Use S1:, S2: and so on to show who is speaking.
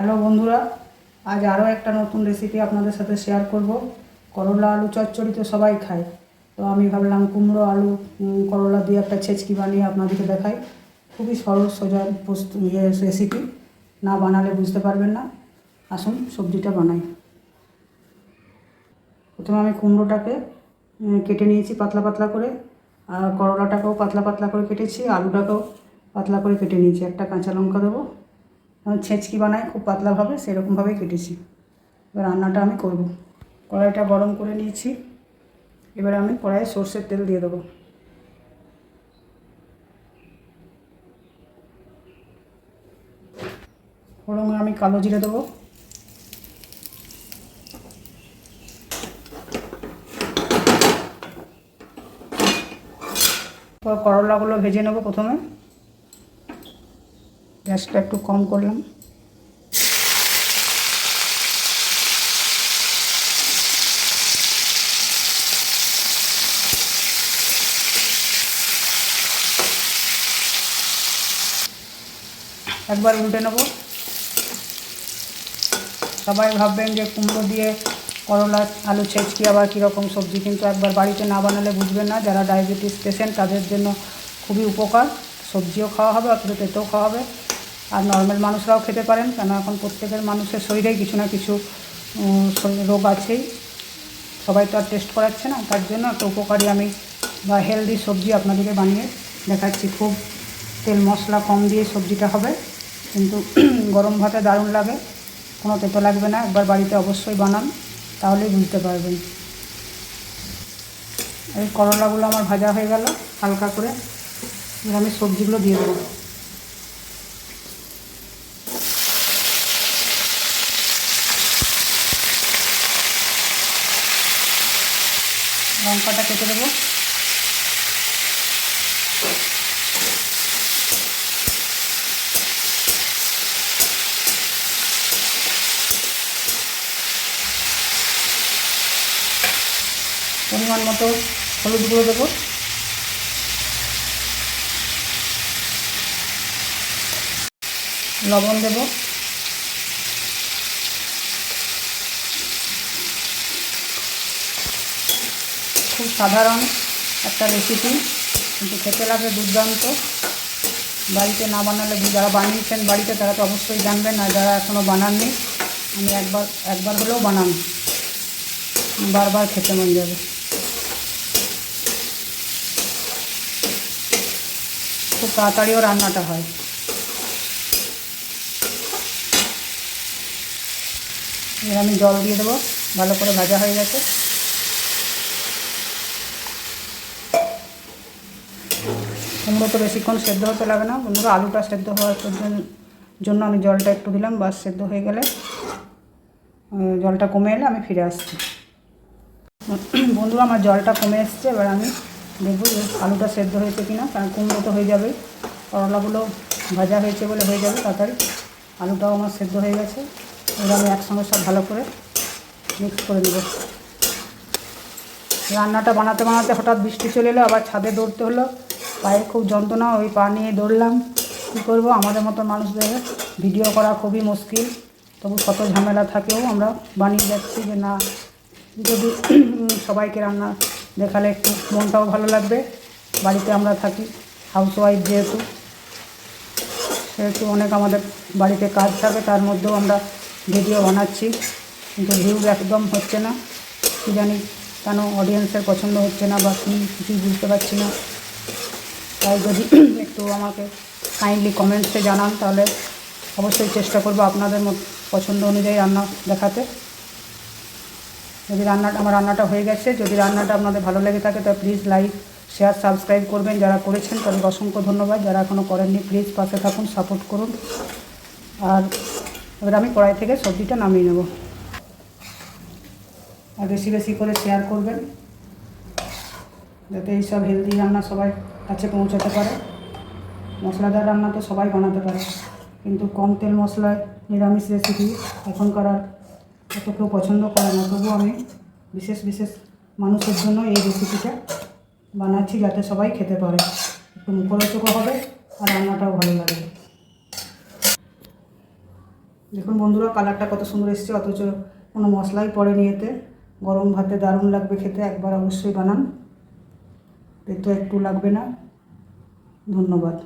S1: Hello বন্ধুরা, আজ আরও একটা নতুন রেসিপি আপনাদের সাথে শেয়ার করব। করলা আলু চচ্চড়ি তো সবাই খায়। তো আমি ভাবলাম কুমড়ো আলু করলা দিয়ে একটা ছেচকি বানিয়ে আপনাদেরকে দেখাই। খুবই সরল সোজা ইয়ে রেসিপি না বানালে বুঝতে পারবেন না। আসুন, সবজিটা বানাই। প্রথমে আমি কুমড়োটাকে কেটে নিয়েছি পাতলা পাতলা করে। আর করলাটাকেও পাতলা পাতলা করে কেটেছি, আলুটাকেও পাতলা করে কেটে নিয়েছি। একটা কাঁচা লঙ্কা দেবো। ছেঁচকি বানাই, খুব পাতলাভাবে সেরকমভাবেই কেটেছি। এবার রান্নাটা আমি করব। কড়াইটা গরম করে নিয়েছি। এবার আমি কড়াইয়ে সর্ষের তেল দিয়ে দেবো। ফোড়নে আমি কালো জিরে দেবো। করলাগুলো ভেজে নেব প্রথমে। গ্যাসটা একটু কম করলাম। একবার উল্টে নেব। সবাই ভাববেন যে কুমড়ো দিয়ে করলা, আলু ছেঁচকি আবার কীরকম সবজি, কিন্তু একবার বাড়িতে না বানালে বুঝবেন না, যারা ডায়াবেটিস পেশেন্ট তাদের জন্য খুবই উপকার। সবজিও খাওয়া হবে, অথচ তেতেও খাওয়া হবে। আর নর্মাল মানুষরাও খেতে পারেন কেন এখন প্রত্যেকের মানুষের শরীরেই কিছু না কিছু রোগ আছেই। সবাই তো আর টেস্ট করাচ্ছে না, তার জন্য একটা উপকারী আমি বা হেলদি সবজি আপনাদেরকে বানিয়ে দেখাচ্ছি। খুব তেল মশলা কম দিয়ে সবজিটা হবে, কিন্তু গরম ভাতে দারুণ লাগে। কোনো তেতো লাগবে না, একবার বাড়িতে অবশ্যই বানান, তাহলেই বুঝতে পারবেন। এই করলাগুলো আমার ভাজা হয়ে গেল, হালকা করে আমি সবজিগুলো দিয়ে দেবো। লঙ্কাটা কেটে দেবো। পরিমাণ মতো হলুদ গুঁড়ো দেবো। লবণ দেবো। খুব সাধারণ একটা রেসিপি কিন্তু খেতে লাগে দুর্দান্ত। বাড়িতে না বানালে যারা বানিয়েছেন বাড়িতে, তারা তো অবশ্যই জানবেন, আর যারা এখনও বানাননি, আমি একবার একবার হলেও বানান। বারবার খেতে মন যাবে। খুব তাড়াতাড়িও রান্নাটা হয়। এবার আমি জল দিয়ে দেবো, ভালো করে ভাজা হয়ে গেছে। কুমড়ো তো বেশিক্ষণ সেদ্ধ হতে লাগে না। বন্ধুরা, আলুটা সেদ্ধ হওয়ার জন্য আমি জলটা একটু দিলাম, বাস সেদ্ধ হয়ে গেলে জলটা কমে এলে আমি ফিরে আসছি। বন্ধুরা, আমার জলটা কমে এসছে, এবার আমি দেখব যে আলুটা সেদ্ধ হয়েছে কিনা, কারণ কুমড়ো তো হয়ে যাবে, করলাগুলো ভাজা হয়েছে বলে হয়ে যাবে, তাড়াতাড়ি। আলুটাও আমার সেদ্ধ হয়ে গেছে, এবার আমি একসঙ্গে সব ভালো করে মিক্স করে নেব। রান্নাটা বানাতে বানাতে হঠাৎ বৃষ্টি চলে এলো, আবার ছাদে দৌড়তে হলো পায়ে খুব যন্ত্রণা, ওই পা নিয়ে দৌড়লাম। কী করব? আমাদের মতো মানুষদের ভিডিও করা খুবই মুশকিল। তবু কত ঝামেলা থাকেও আমরা বানিয়ে যাচ্ছি যে না, যদি সবাইকে রান্না দেখালে একটু মনটাও ভালো লাগবে। বাড়িতে আমরা থাকি হাউস ওয়াইফ যেহেতু, সেহেতু অনেক আমাদের বাড়িতে কাজ থাকে, তার মধ্যেও আমরা ভিডিও বানাচ্ছি। কিন্তু ভিউজ একদম হচ্ছে না। কী জানি কেন অডিয়েন্সের পছন্দ হচ্ছে না বা কী কিছুই বুঝতে পারছি না। তাই যদি একটু আমাকে কাইন্ডলি কমেন্টসে জানান, তাহলে অবশ্যই চেষ্টা করব আপনাদের মত পছন্দ অনুযায়ী রান্না দেখাতে। যদি রান্নাটা আমার রান্নাটা হয়ে গেছে, যদি রান্নাটা আপনাদের ভালো লেগে থাকে, তাহলে প্লিজ লাইক শেয়ার সাবস্ক্রাইব করবেন। যারা করেছেন, তাদের অসংখ্য ধন্যবাদ। যারা এখনও করেননি প্লিজ পাশে থাকুন সাপোর্ট করুন। আর এবার আমি কড়াই থেকে সবজিটা নামিয়ে নেব। আর বেশি বেশি করে শেয়ার করবেন, যাতে এইসব হেলদি রান্না সবাই কাছে পৌঁছাতে পারে। মশলাদার রান্না তো সবাই বানাতে পারে। কিন্তু কম তেল মশলায় নিরামিষ রেসিপি এখনকার আর এত কেউ পছন্দ করে না। তবু আমি বিশেষ বিশেষ মানুষের জন্য এই রেসিপিটা বানাচ্ছি যাতে সবাই খেতে পারে। একটু মুখরোচকও হবে আর রান্নাটাও ভালো লাগবে দেখুন বন্ধুরা, কালারটা কত সুন্দর এসছে। অথচ কোনো মশলাই পড়েনি এতে। গরম ভাতে দারুণ লাগবে খেতে। একবার অবশ্যই বানান। তেতো একটু লাগবে না। ধন্যবাদ।